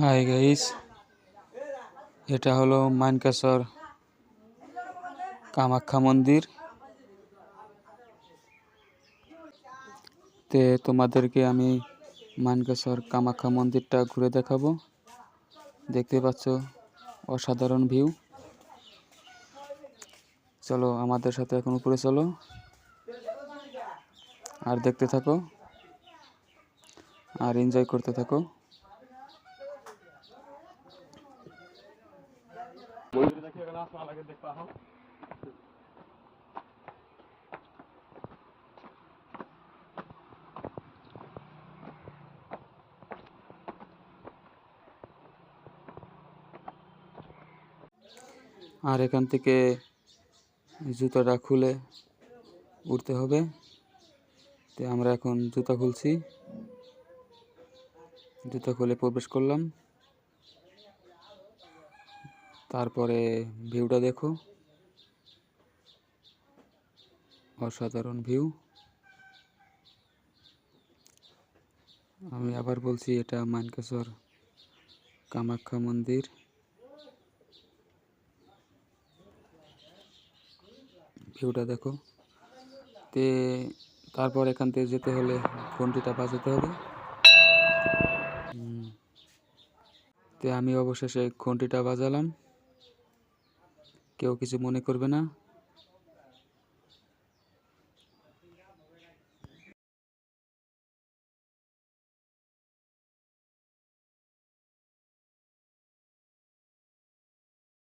Hi guys এটা হলো মানকাসর কামাখ্যা মন্দির। তে তোমাদেরকে আমি মানকাসর কামাখ্যা মন্দিরটা ঘুরে দেখাবো। দেখতে পাচ্ছ, অসাধারণ ভিউ চলো, আমাদের সাথে এখন উপরে চলো। আর দেখতে থাকো। আর এনজয় করতে থাকো। আর এখান থেকে জুতাটা খুলে উঠতে হবে। তো আমরা এখন জুতা খুলছি। জুতা খুলে প্রবেশ করলাম। তারপরে ভিউটা দেখো। অসাধারণ ভিউ আমি আবার বলছি, এটা মানকেশ্বর কামাখ্যা মন্দির। ভিউটা দেখো। তে তারপর এখান থেকে যেতে হলে ঘন্টিটা বাজাতে হবে। তে আমি অবশেষে ঘন্টিটা বাজালাম। কেউ কিছু মনে করবে না